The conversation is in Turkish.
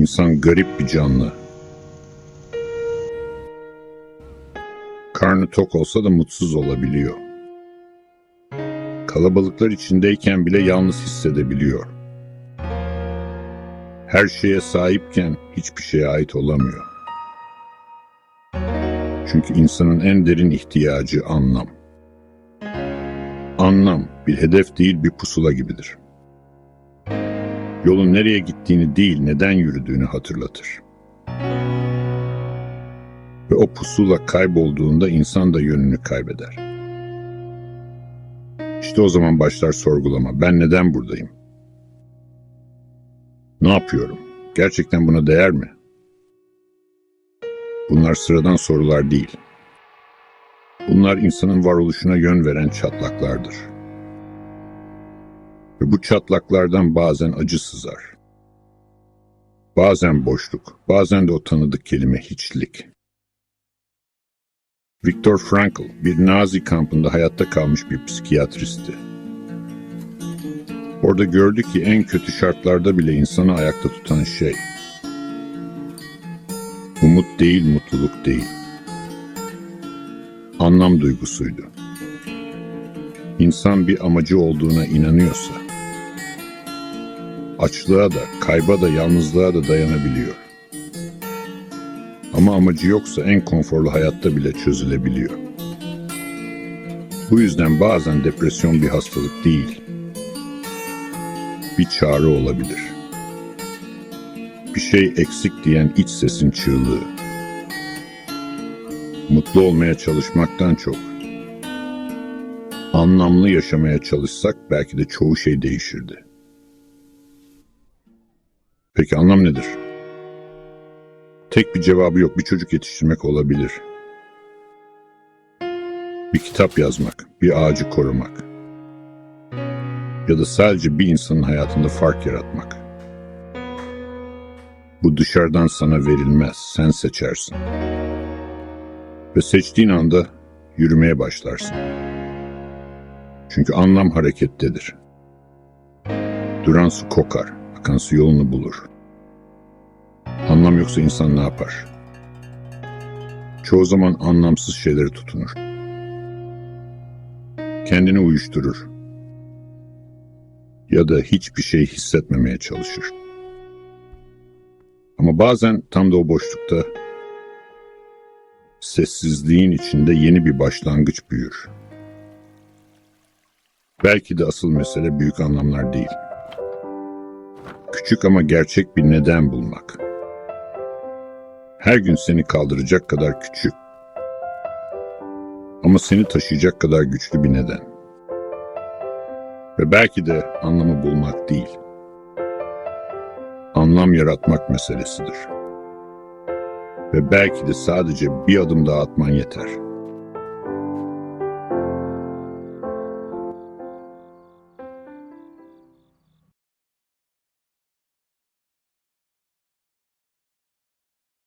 İnsan garip bir canlı. Karnı tok olsa da mutsuz olabiliyor. Kalabalıklar içindeyken bile yalnız hissedebiliyor. Her şeye sahipken hiçbir şeye ait olamıyor. Çünkü insanın en derin ihtiyacı anlam. Anlam bir hedef değil bir pusula gibidir. Yolun nereye gittiğini değil neden yürüdüğünü hatırlatır. Ve o pusula kaybolduğunda insan da yönünü kaybeder. İşte o zaman başlar sorgulama. Ben neden buradayım? Ne yapıyorum? Gerçekten buna değer mi? Bunlar sıradan sorular değil. Bunlar insanın varoluşuna yön veren çatlaklardır. Ve bu çatlaklardan bazen acı sızar. Bazen boşluk, bazen de o tanıdık kelime hiçlik. Viktor Frankl bir Nazi kampında hayatta kalmış bir psikiyatristti. Orada gördü ki en kötü şartlarda bile insanı ayakta tutan şey umut değil, mutluluk değil. Anlam duygusuydu. İnsan bir amacı olduğuna inanıyorsa, açlığa da, kayba da, yalnızlığa da dayanabiliyor. Ama amacı yoksa en konforlu hayatta bile çözülebiliyor. Bu yüzden bazen depresyon bir hastalık değil, bir çağrı olabilir. Bir şey eksik diyen iç sesin çığlığı. Mutlu olmaya çalışmaktan çok, anlamlı yaşamaya çalışsak belki de çoğu şey değişirdi. Peki anlam nedir? Tek bir cevabı yok. Bir çocuk yetiştirmek olabilir. Bir kitap yazmak, bir ağacı korumak. Ya da sadece bir insanın hayatında fark yaratmak. Bu dışarıdan sana verilmez. Sen seçersin. Ve seçtiğin anda yürümeye başlarsın. Çünkü anlam harekettedir. Duran su kokar, akan su yolunu bulur. Anlam yoksa insan ne yapar? Çoğu zaman anlamsız şeylere tutunur. Kendini uyuşturur. Ya da hiçbir şey hissetmemeye çalışır. Ama bazen tam da o boşlukta sessizliğin içinde yeni bir başlangıç büyür. Belki de asıl mesele büyük anlamlar değil. Küçük ama gerçek bir neden bulmak. Her gün seni kaldıracak kadar küçük. Ama seni taşıyacak kadar güçlü bir neden. Ve belki de anlamı bulmak değil. Anlam yaratmak meselesidir. Ve belki de sadece bir adım daha atman yeter.''